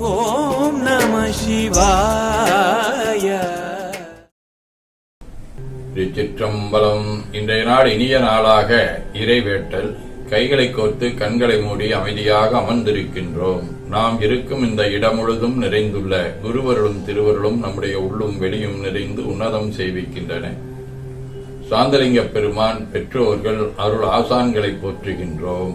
ஓம் நம சிவாய. திருச்சிற்றம்பலம் இன்றைய நாள் இனிய நாளாக இறைவேட்டல். கைகளை கோர்த்து கண்களை மூடி அமைதியாக அமர்ந்திருக்கின்றோம். நாம் இருக்கும் இந்த இடம் முழுதும் நிறைந்துள்ள குருவருளும் திருவருளும் நம்முடைய உள்ளும் வெளியும் நிறைந்து உன்னதம் செய்விக்கின்றன. சாந்தலிங்க பெருமான் பெற்றோர்கள் அருள் ஆசான்களை போற்றுகின்றோம்.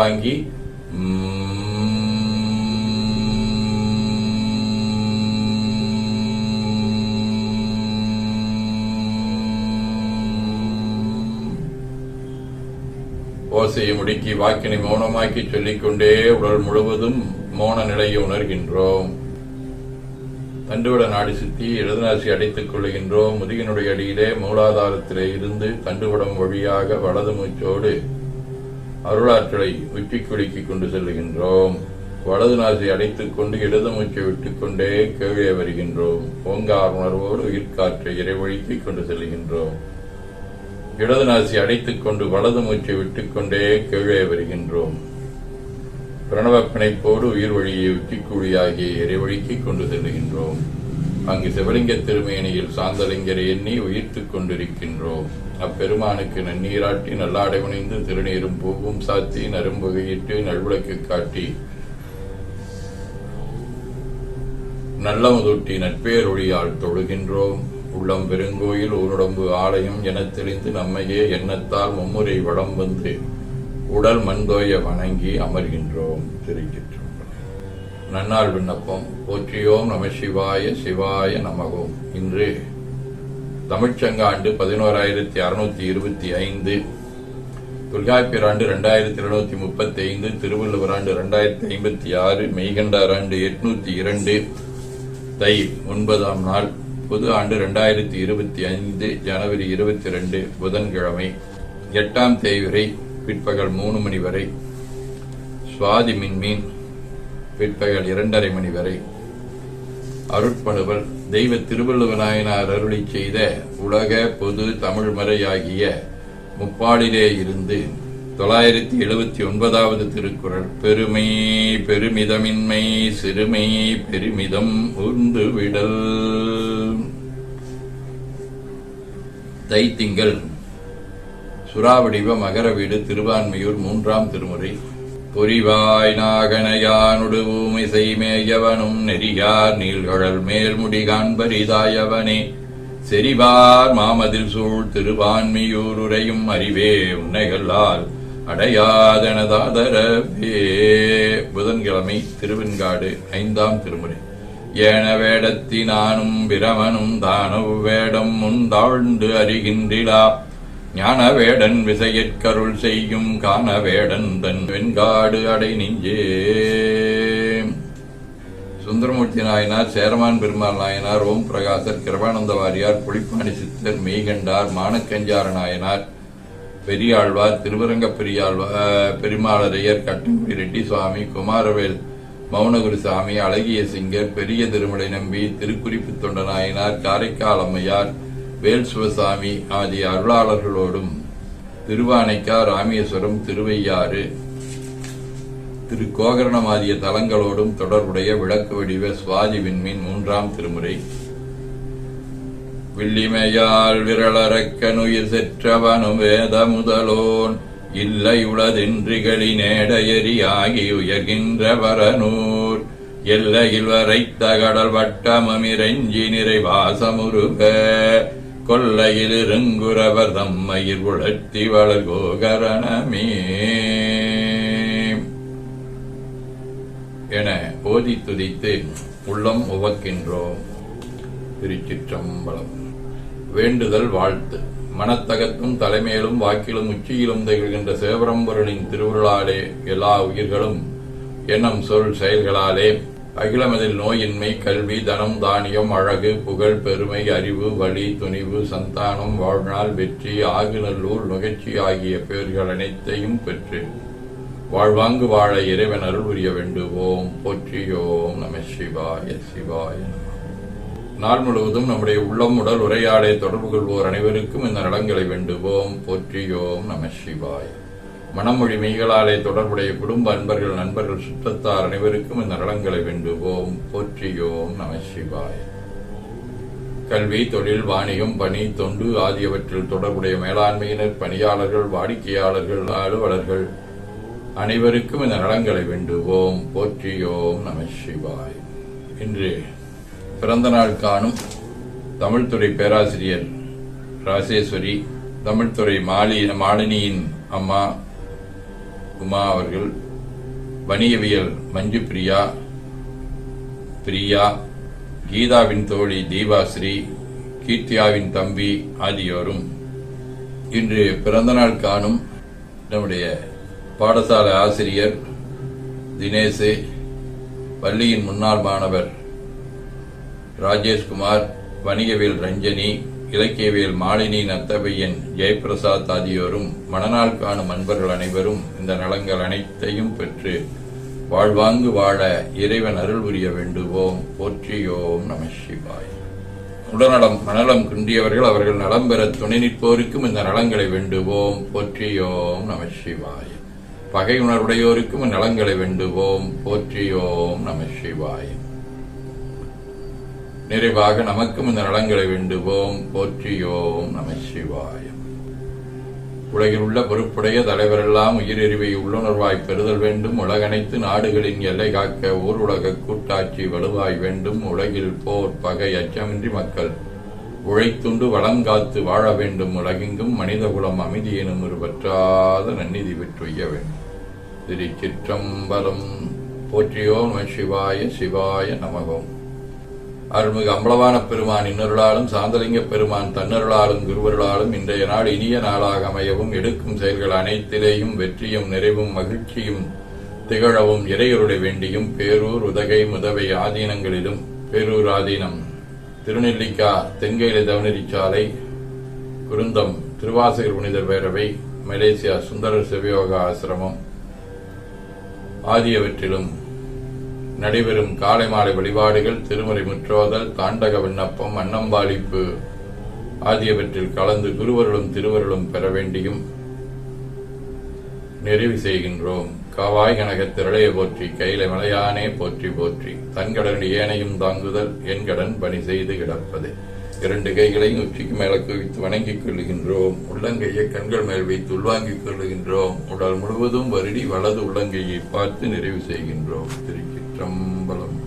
வாங்கி ஓசையை முடுக்கி வாக்கினை மௌனமாக்கி சொல்லிக்கொண்டே உடல் முழுவதும் மௌன நிலையை உணர்கின்றோம். தண்டுவட நாடி சுத்தி இடதுநாசி அடைத்துக் கொள்கின்றோம் முதுகினுடைய அடியிலே மூலாதாரத்திலே இருந்து தண்டுவடம் வழியாக வலது மூச்சோடு அருளாற்றலை உச்சி கொண்டு செல்லுகின்றோம். வலது நாசி அடைத்துக் கொண்டு இடது மூச்சை விட்டுக்கொண்டே கீழே வருகின்றோம். ஓங்கார் உணர்வோடு உயிர்காற்றை இறைவழிக்கிக் கொண்டு செல்கின்றோம் இடது நாசி அடைத்துக் கொண்டு வலது மூச்சை விட்டுக்கொண்டே கீழே வருகின்றோம். பிரணவ பிணைப்போடு உயிர் வழியை உச்சிக்குழியாகிய இறைவழிக்கிக் கொண்டு செல்லுகின்றோம். அங்கு சிவலிங்க திருமேனியில் சாந்தலிங்கரை எண்ணி உயிர்த்துக் கொண்டிருக்கின்றோம். அப்பெருமானுக்கு நன்னீராட்டி நல்லாடை உணைந்து திருநீரும் பூவும் சாத்தி நரும்புகையிட்டு நல்விளக்கு காட்டி நல்லமுதொட்டி நட்பேரொழியால் தொழுகின்றோம். உள்ளம் பெருங்கோயில் ஊருடம்பு ஆலயம் எனத் தெரிந்து நம்மையே எண்ணத்தால் மும்முறை வளம் வந்து உடல் மண்தோய வணங்கி அமர்கின்றோம். திருச்சிற்றம்பலம் நன்னாள் விண்ணப்பம். போற்றியோம் நம சிவாய சிவாய நமகோம் இன்று தமிழ்ச்சங்க ஆண்டு பதினோராயிரத்தி அறுநூத்தி இருபத்தி ஐந்து. துர்காப்பிராண்டு ரெண்டாயிரத்தி இரண்டாயிரத்தி இருநூத்தி முப்பத்தி ஐந்து திருவள்ளுவர் ஆண்டு ரெண்டாயிரத்தி ஐம்பத்தி ஆறு. மெய்கண்டார் ஆண்டு எட்நூத்தி இரண்டு. தை ஒன்பதாம் நாள். பொது ஆண்டு ரெண்டாயிரத்தி இருபத்தி ஐந்து ஜனவரி இருபத்தி ரெண்டு புதன்கிழமை. எட்டாம் தேய்வரை பிற்பகல் மூணு மணி வரை. சுவாதி மின்மீன். பிற்பகல் இரண்டரை மணி வரை அருட்பணுவல் தெய்வ திருவள்ளுவநாயனார் அருளி செய்த உலக பொது தமிழ் மறையாகிய முப்பாடிலே இருந்து தொள்ளாயிரத்தி எழுபத்தி ஒன்பதாவது திருக்குறள் பெருமை பெருமிதமின்மை சிறுமை பெருமிதம் உந்து விடல். தைத்திங்கள் சுறாவடிவ மகர வீடு திருவான்மையூர் மூன்றாம் திருமுறை. புரிவாய் நாகனையானுடு பூமி செய்மேயவனும் நெறியார் நீள்கழல் மேல்முடி காண்பரிதாயவனே. செறிவார் மாமதில் சூழ் திருவான்மியூர் உரையும் அறிவே உன்னைகளால் அடையாதனதாதரவே. புதன்கிழமை திருவெண்காடு ஐந்தாம் திருமுறை. ஏன வேடத்தினானும் பிரமனும் தானவ் வேடம் முந்தாழ்ந்து அறிகின்றிலா. ஞான வேடன் விசையற்கருள் செய்யும் காண வேடன் தன் வெண்காடு அடை நெஞ்சே. சுந்தரமூர்த்தி நாயனார் சேரமான் பெருமாள் நாயனார் ஓம் பிரகாசர் கிருபானந்த வாரியார் புலிப்பாணி சித்தர் மெய்கண்டார் மானக்கஞ்சார நாயனார் பெரியாழ்வார் திருவரங்க பெரியாழ்வார் பெருமாளரையர் கட்டங்குடி ரெட்டி சுவாமி குமாரவேல் மௌனகுரு சாமி அழகிய சிங்கர் பெரிய திருமலை நம்பி திருக்குறிப்பு தொண்ட நாயனார் காரைக்கால் அம்மையார் வேல் சிவசாமி ஆகிய அருளாளர்களோடும் திருவானைக்கா ராமேஸ்வரம் திருவையாறு திரு கோகரணம் ஆகிய தலங்களோடும் தொடர்புடைய விளக்கு வடிவ சுவாதி விண்மீன் மூன்றாம் திருமுறை. வில்லிமையால் விரலரக்கனுயிர் செற்றவனு வேத முதலோன் இல்லை உளதென்றிகளி நேடையறியாகி உயர்கின்ற வரனூர். எல்லையில் வரைத்த கடல் வட்டமமிரஞ்சி நிறைவாசமுருக கொள்ளையில் இருங்குறவர் தம்மையில் உழத்தி வளர் கோகரணமே. என ஓதி துதித்து உள்ளம் உவக்கின்றோம். திருச்சிற்றம்பலம். வேண்டுதல் வாழ்த்து. மனத்தகத்தும் தலைமையிலும் வாக்கிலும் உச்சியிலும் திகழ்கின்ற சேவரம்பொருளின் திருவுருளாலே எல்லா உயிர்களும் எண்ணம் சொல் செயல்களாலே அகிலமதில் நோயின்மை கல்வி தனம் தானியம் அழகு புகழ் பெருமை அறிவு வழி துணிவு சந்தானம் வாழ்நாள் வெற்றி ஆகுநல்லூர் நுகர்ச்சி ஆகிய பெயர்கள் அனைத்தையும் பெற்று வாழ்வாங்கு வாழ இறைவன் அருள் புரிய வேண்டுவோம். போற்றியோம் நம சிவாய சிவாய நாள் முழுவதும் நம்முடைய உள்ளம் உடல் உரையாடை தொடர்பு கொள்வோர் அனைவருக்கும் இந்த நலங்களை வேண்டுவோம். போற்றியோம் நம சிவாய. மனமொழி மெய்களாலே தொடர்புடைய குடும்ப அன்பர்கள் நண்பர்கள் சுற்றத்தார் அனைவருக்கும் இந்த நலங்களை வேண்டுவோம். போற்றியோம் நம சிவாய். கல்வி தொழில் வாணிகம் பணி தொண்டு ஆகியவற்றில் தொடர்புடைய மேலாண்மையினர் பணியாளர்கள் வாடிக்கையாளர்கள் அலுவலர்கள் அனைவருக்கும் இந்த நலங்களை வேண்டுவோம். போற்றியோம் நம சிவாய். இன்று பிறந்த நாள் காணும் தமிழ்துறை பேராசிரியர் ராசேஸ்வரி தமிழ்துறை மாலி மாலினியின் அம்மா உமா அவர்கள் வணிகவியல் மஞ்சு பிரியா பிரியா கீதாவின் தோழி தீபாஸ்ரீ கீர்த்தியாவின் தம்பி ஆகியோரும் இன்று பிறந்தநாள் காணும் நம்முடைய பாடசாலை ஆசிரியர் தினேசு பள்ளியின் முன்னாள் மாணவர் ராஜேஷ்குமார் வணிகவியல் ரஞ்சனி இலக்கியவியல் மாலினி நத்தபையன் ஜெயபிரசாத் ஆகியோரும் மணநாள் காணும் அன்பர்கள் அனைவரும் இந்த நலங்கள் அனைத்தையும் பெற்று வாழ்வாங்கு வாழ இறைவன் அருள் புரிய வேண்டுவோம். போற்றியோம் நம சிவாய். உடல்நலம் மனநலம் குன்றியவர்கள் அவர்கள் நலம் பெற துணை நிற்போருக்கும் இந்த நலங்களை வேண்டுவோம். போற்றியோம் நம சிவாய். பகை உணர்வுடையோருக்கும் நலங்களை வேண்டுவோம். போற்றியோம் நம சிவாய். நிறைவாக நமக்கும் இந்த நலங்களை வேண்டுவோம். போற்றியோம் நம சிவாயம் உலகில் உள்ள பொறுப்புடைய தலைவரெல்லாம் உயிரெறிவை உள்ளுணர்வாய் பெறுதல் வேண்டும். உலகனைத்து நாடுகளின் எல்லை காக்க ஊர் உலக கூட்டாட்சி வலுவாய் வேண்டும். உலகில் போர் பகை அச்சமின்றி மக்கள் உழைத்துண்டு வளங்காத்து வாழ வேண்டும். உலகெங்கும் மனிதகுலம் அமைதி எனும் ஒரு நன்னிதி பெற்றுய்ய வேண்டும். திருச்சிற்றம்பலம். போற்றியோ நம சிவாய. சிவாய நமகோம். அருள்மிகு அம்பளவான பெருமான் இன்னருளாலும் சாந்தலிங்க பெருமான் தன்னருளாலும் குருவருளாலும் இன்றைய நாள் இனிய நாளாக அமையவும் எடுக்கும் செயல்கள் அனைத்திலேயும் வெற்றியும் நிறைவும் மகிழ்ச்சியும் திகழவும் இறையருடைய வேண்டியும் பேரூர் உதகை முதவை ஆதீனங்களிலும் பேரூர் ஆதீனம் திருநெல்லிக்கா தென்கையில தவனரிச்சாலை குருந்தம் திருவாசகர் புனிதர் பேரவை மலேசியா சுந்தரர் சிவயோகா ஆசிரமம் ஆகியவற்றிலும் நடைபெறும் காலை மாலை வழிபாடுகள் திருமறை முற்றோதல் தாண்டக விண்ணப்பம் அன்னம்பாளிப்பு ஆகியவற்றில் கலந்து குருவருளும் திருவருளும் பெற வேண்டியும் நிறைவு செய்கின்றோம். காவாய் கனக திரளைய போற்றி கையில மலையானே போற்றி போற்றி தன்கடன் ஏனையும் தாங்குதல் என் கடன் பணி செய்து கிடப்பது. இரண்டு கைகளையும் உச்சிக்கு மேல குவித்து வணங்கிக் கொள்ளுகின்றோம். உள்ளங்கையை கண்கள் மேல் வைத்து உள்வாங்கிக் கொள்ளுகின்றோம். உடல் முழுவதும் வருடி வலது உள்ளங்கையை பார்த்து நிறைவு செய்கின்றோம். திருச்சிற்றம்பலம்